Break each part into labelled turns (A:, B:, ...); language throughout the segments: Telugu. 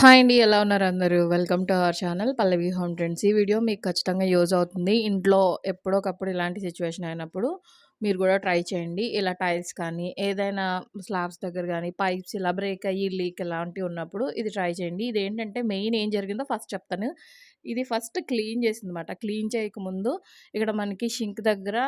A: హాయ్ అండి. ఎలా ఉన్నారు అందరూ? Welcome to our channel Pallavi home trends. ఈ వీడియో మీకు ఖచ్చితంగా యూజ్ అవుతుంది. ఇంట్లో ఎప్పుడోకప్పుడు ఇలాంటి సిచ్యువేషన్ అయినప్పుడు మీరు కూడా ట్రై చేయండి. ఇలా టైల్స్ కానీ, ఏదైనా స్లాబ్స్ దగ్గర కానీ పైప్స్ ఇలా బ్రేక్ అయ్యి లీక్ ఇలాంటివి ఉన్నప్పుడు ఇది ట్రై చేయండి. ఇది ఏంటంటే మెయిన్ ఏం జరిగిందో ఫస్ట్ చెప్తాను. ఇది ఫస్ట్ క్లీన్ చేసిందన్నమాట. క్లీన్ చేయకముందు ఇక్కడ మనకి షింక్ దగ్గర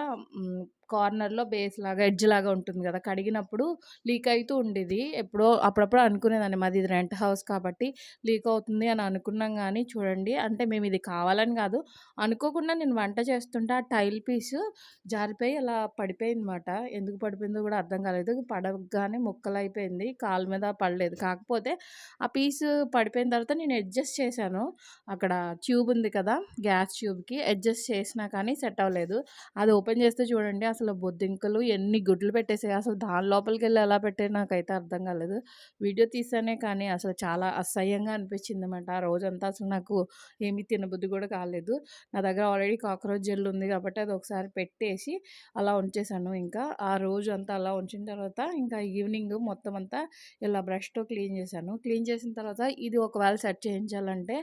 A: కార్నర్లో బేస్ లాగా ఎడ్జ్ లాగా ఉంటుంది కదా కడిగినప్పుడు లీక్ అవుతూ ఉండేది. ఎప్పుడో అప్పుడప్పుడు అనుకునేదాన్ని మాది ఇది రెంట్ హౌస్ కాబట్టి లీక్ అవుతుంది అని అనుకున్నాం కానీ చూడండి అంటే మేము ఇది కావాలని కాదు అనుకోకుండా నేను వంట చేస్తుంటే ఆ టైల్ పీసు జారిపోయి అలా పడిపోయిందన్నమాట. ఎందుకు పడిపోయిందో కూడా అర్థం కాలేదు. పడగానే ముక్కలైపోయింది. కాలు మీద పడలేదు. కాకపోతే ఆ పీసు పడిపోయిన తర్వాత నేను అడ్జస్ట్ చేశాను. అక్కడ ట్యూబ్ ఉంది కదా! గ్యాస్ ట్యూబ్‌కి అడ్జస్ట్ చేసినా కానీ సెట్ అవ్వలేదు. అది ఓపెన్ చేస్తే చూడండి అసలు బొద్దింకలు ఎన్ని గుడ్లు పెట్టేసాయి. అసలు దాని లోపలికి వెళ్ళి ఎలా పెట్టాయి నాకైతే అర్థం కాలేదు. వీడియో తీసానే కానీ అసలు చాలా అసహ్యంగా అనిపించింది అనమాట ఆ రోజంతా అసలు నాకు ఏమి తినబుద్ధి కూడా కాలేదు. నా దగ్గర ఆల్రెడీ కాక్రోచ్ జెల్ ఉంది కాబట్టి అది ఒకసారి పెట్టేసి అలా ఉంచేసాను ఇంకా. ఆ రోజు అంతా అలా ఉంచిన తర్వాత ఇంకా ఈవినింగ్ మొత్తం అంతా ఇలా బ్రష్‌తో క్లీన్ చేశాను. క్లీన్ చేసిన తర్వాత ఇది ఒకవేళ సెట్ చేయించాలంటే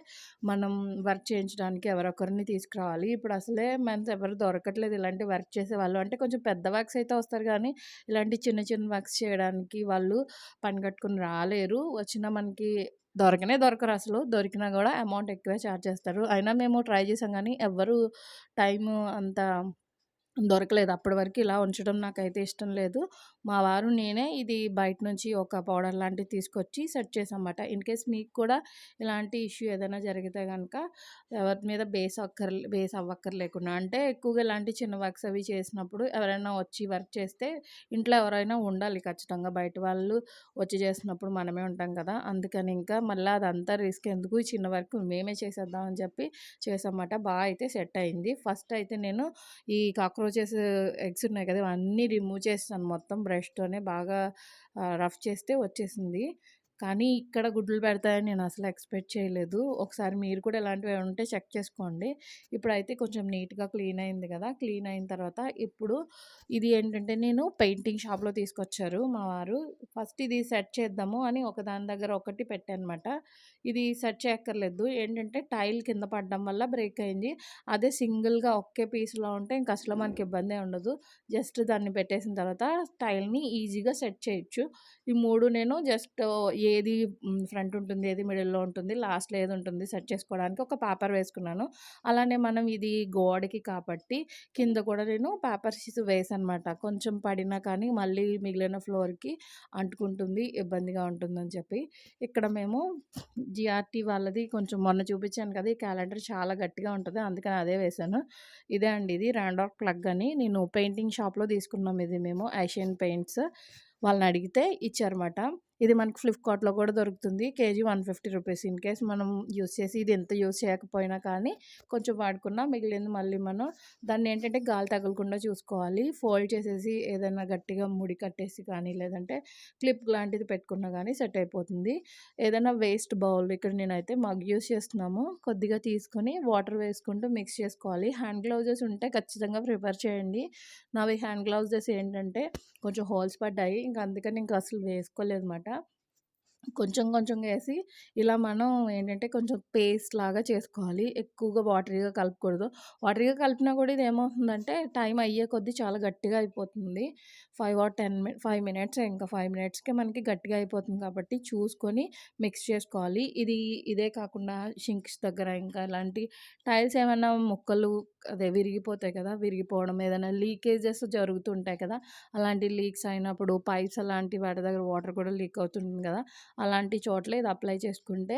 A: మనం వర్క్ చేయించడానికి ఎవరొకరిని తీసుకురావాలి. ఇప్పుడు అసలే మనసు ఎవరు దొరకట్లేదు ఇలాంటి వర్క్ చేసే వాళ్ళు అంటే కొంచెం పెద్ద వర్క్స్ అయితే వస్తారు కానీ ఇలాంటి చిన్న చిన్న వర్క్స్ చేయడానికి వాళ్ళు పని కట్టుకుని రాలేరు. వచ్చినా మనకి దొరకనే దొరకరు అసలు దొరికినా కూడా అమౌంట్ ఎక్కువే ఛార్జ్ చేస్తారు. అయినా మేము ట్రై చేసాం కానీ ఎవ్వరు టైము అంత దొరకలేదు. అప్పటి వరకు ఇలా ఉంచడం నాకైతే ఇష్టం లేదు. మా వారు నేనే ఇది బయట నుంచి ఒక పౌడర్ లాంటిది తీసుకొచ్చి సెట్ చేశామన్నమాట. ఇన్‌కేస్ మీకు కూడా ఇలాంటి ఇష్యూ ఏదైనా జరిగితే కనుక ఎవరి మీద బేస్ అక్కర్ బేస్ అవ్వక్కర్లేకుండా అంటే ఎక్కువగా ఇలాంటి చిన్న వర్క్స్ అవి చేసినప్పుడు ఎవరైనా వచ్చి వర్క్ చేస్తే ఇంట్లో ఎవరైనా ఉండాలి ఖచ్చితంగా. బయట వాళ్ళు వచ్చి చేసినప్పుడు మనమే ఉంటాం కదా! అందుకని ఇంకా మళ్ళీ అదంతా రిస్క్ ఎందుకు చిన్న వర్క్ మేమే చేసేద్దాం అని చెప్పి చేశామన్నమాట. బాగా అయితే సెట్ అయింది. ఫస్ట్ అయితే నేను ఈ కాక్రోచెస్ ఎగ్స్ ఉన్నాయి కదా! అవన్నీ రిమూవ్ చేస్తాను మొత్తం బ్రష్‌తోనే బాగా రఫ్ చేస్తే వచ్చేసింది. కానీ ఇక్కడ గుడ్లు పెడతాయని నేను అసలు ఎక్స్‌పెక్ట్ చేయలేదు. ఒకసారి మీరు కూడా ఇలాంటివి ఉంటే చెక్ చేసుకోండి. ఇప్పుడైతే కొంచెం నీట్‌గా క్లీన్ అయింది కదా! క్లీన్ అయిన తర్వాత ఇప్పుడు ఇది ఏంటంటే నేను పెయింటింగ్ షాప్‌లో తీసుకొచ్చారు మా వారు. ఫస్ట్ ఇది సెట్ చేద్దాము అని ఒకదాని దగ్గర ఒకటి పెట్టానన్నమాట. ఇది సెట్ చేయక్కర్లేదు. ఏంటంటే టైల్ కింద పడడం వల్ల బ్రేక్ అయింది. అదే సింగిల్‌గా ఒకే పీస్‌లో ఉంటే ఇంక అసలు మనకి ఇబ్బందే ఉండదు. జస్ట్ దాన్ని పెట్టేసిన తర్వాత టైల్‌ని ఈజీగా సెట్ చేయొచ్చు. ఈ 3 నేను జస్ట్ ఏది ఫ్రంట్ ఉంటుంది, ఏది మిడిల్‌లో ఉంటుంది, లాస్ట్‌లో ఏది ఉంటుంది సెట్ చేసుకోవడానికి ఒక పేపర్ వేసుకున్నాను. అలానే మనం ఇది గోడకి కాబట్టి కింద కూడా నేను పేపర్ షీట్స్ వేసానమాట కొంచెం పడినా కానీ మళ్ళీ మిగిలిన ఫ్లోర్‌కి అంటుకుంటుంది, ఇబ్బందిగా ఉంటుందని చెప్పి. ఇక్కడ మేము జిఆర్‌టీ వాళ్ళది కొంచెం మొన్న చూపించాను కదా! ఈ క్యాలెండర్ చాలా గట్టిగా ఉంటుంది అందుకని అదే వేశాను. ఇదే అండి ఇది రాండాక్ ప్లగ్ అని నేను పెయింటింగ్ షాప్‌లో తీసుకున్నాం ఇది మేము ఏషియన్ పెయింట్స్. వాళ్ళని అడిగితే ఇచ్చారన్నమాట. ఇది మనకి ఫ్లిప్‌కార్ట్‌లో కూడా దొరుకుతుంది. KG 150 rupees. ఇన్ కేస్ మనం యూస్ చేసి ఇది ఎంత యూజ్ చేయకపోయినా కానీ కొంచెం వాడుకున్నా మిగిలింది మళ్ళీ మనం దాన్ని ఏంటంటే గాలి తగలకుండా చూసుకోవాలి. ఫోల్డ్ చేసేసి ఏదైనా గట్టిగా ముడి కట్టేసి కానీ లేదంటే క్లిప్ లాంటిది పెట్టుకున్నా కానీ సెట్ అయిపోతుంది. ఏదైనా వేస్ట్ బౌల్ ఇక్కడ నేనైతే మగ్ యూస్ చేస్తున్నాము. కొద్దిగా తీసుకొని వాటర్ వేసుకుంటూ మిక్స్ చేసుకోవాలి. హ్యాండ్ గ్లౌజెస్ ఉంటే ఖచ్చితంగా ప్రిఫర్ చేయండి. నావి హ్యాండ్ గ్లౌజెస్ ఏంటంటే కొంచెం హోల్స్ పడ్డాయి. ఇంకా అందుకని ఇంకా అసలు వేసుకోలేదన్నమాట. కొంచెం కొంచెంగా వేసి ఇలా మనం ఏంటంటే కొంచెం పేస్ట్ లాగా చేసుకోవాలి. ఎక్కువగా వాటరీగా కలపకూడదు. వాటరీగా కలిపినా కూడా ఇది ఏమవుతుందంటే టైం అయ్యే కొద్దీ చాలా గట్టిగా అయిపోతుంది. ఫైవ్ ఆర్ 10 మి ఫైవ్ మినిట్స్ ఇంకా ఫైవ్ మినిట్స్‌కే మనకి గట్టిగా అయిపోతుంది కాబట్టి చూసుకొని మిక్స్ చేసుకోవాలి. ఇది ఇదే కాకుండా షింక్స్ దగ్గర ఇంకా ఇలాంటి టైల్స్ ఏమైనా ముక్కలు అదే విరిగిపోతాయి కదా! విరిగిపోవడం ఏదైనా లీకేజెస్ జరుగుతుంటాయి కదా! అలాంటి లీక్స్ అయినప్పుడు పైప్స్ అలాంటి వాటి దగ్గర వాటర్ కూడా లీక్ అవుతుంది కదా! అలాంటి చోట్ల ఇది అప్లై చేసుకుంటే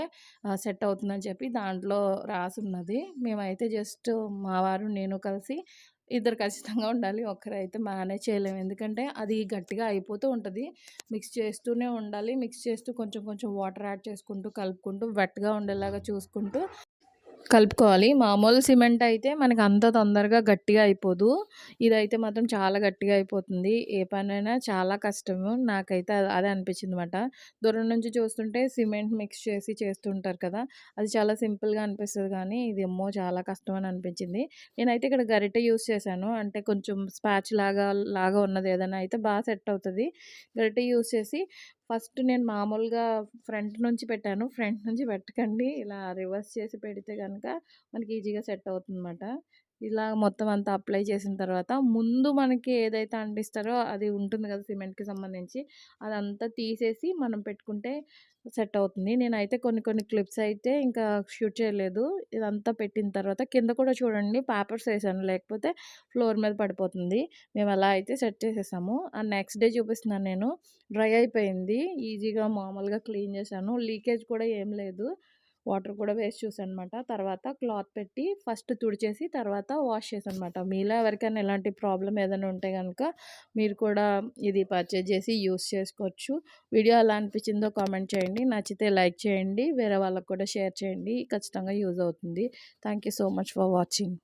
A: సెట్ అవుతుందని చెప్పి దాంట్లో రాసున్నది. మేమైతే జస్ట్ మా వారు, నేను కలిసి ఇద్దరు ఖచ్చితంగా ఉండాలి. ఒక్కరైతే మేనేజ్ చేయలేము. ఎందుకంటే అది గట్టిగా అయిపోతూ ఉంటుంది మిక్స్ చేస్తూనే ఉండాలి. మిక్స్ చేస్తూ కొంచెం కొంచెం వాటర్ యాడ్ చేసుకుంటూ కలుపుకుంటూ వెట్‌గా ఉండేలాగా చూసుకుంటూ కలుపుకోవాలి. మామూలు సిమెంట్ అయితే మనకి అంత తొందరగా గట్టిగా అయిపోదు. ఇదైతే మాత్రం చాలా గట్టిగా అయిపోతుంది. ఏ పనైనా చాలా కష్టము. నాకైతే అదే అనిపించిందన్నమాట. దూరం నుంచి చూస్తుంటే సిమెంట్ మిక్స్ చేసి చేస్తుంటారు కదా! అది చాలా సింపుల్‌గా అనిపిస్తుంది కానీ ఇది అమ్మో! చాలా కష్టం అని అనిపించింది. నేనైతే ఇక్కడ గరిటె యూస్ చేశాను. అంటే కొంచెం స్పాచ్ లాగా లాగా ఉన్నది ఏదైనా అయితే బాగా సెట్ అవుతుంది గరిటె యూజ్ చేసి ఫస్ట్ నేను మామూలుగా ఫ్రంట్ నుంచి పెట్టాను. ఫ్రంట్ నుంచి పెట్టకండి. ఇలా రివర్స్ చేసి పెడితే కనుక మనకి ఈజీగా సెట్ అవుతుందన్నమాట. ఇలా మొత్తం అంతా అప్లై చేసిన తర్వాత ముందు మనకి ఏదైతే అంటిస్తారో అది ఉంటుంది కదా! సిమెంట్‌కి సంబంధించి అదంతా తీసేసి మనం పెట్టుకుంటే సెట్ అవుతుంది. నేనైతే కొన్ని కొన్ని క్లిప్స్ అయితే ఇంకా షూట్ చేయలేదు. ఇదంతా పెట్టిన తర్వాత కింద కూడా చూడండి పేపర్స్ వేసాను లేకపోతే ఫ్లోర్ మీద పడిపోతుంది. మేము అలా అయితే సెట్ చేసేసాము. ఆ నెక్స్ట్ డే చూపిస్తున్నాను నేను. డ్రై అయిపోయింది. ఈజీగా మామూలుగా క్లీన్ చేశాను. లీకేజ్ కూడా ఏం లేదు. వాటర్ కూడా వేసి చూసానమాట. తర్వాత క్లాత్ పెట్టి ఫస్ట్ తుడిచేసి తర్వాత వాష్ చేశానమాట. మీలో ఎవరికైనా ఎలాంటి ప్రాబ్లం ఏదైనా ఉంటే కనుక మీరు కూడా ఇది పర్చేజ్ చేసి యూస్ చేసుకోవచ్చు. వీడియో ఎలా అనిపించిందో కామెంట్ చేయండి. నచ్చితే లైక్ చేయండి. వేరే వాళ్ళకి కూడా షేర్ చేయండి. ఖచ్చితంగా యూజ్ అవుతుంది. Thank you so much for watching.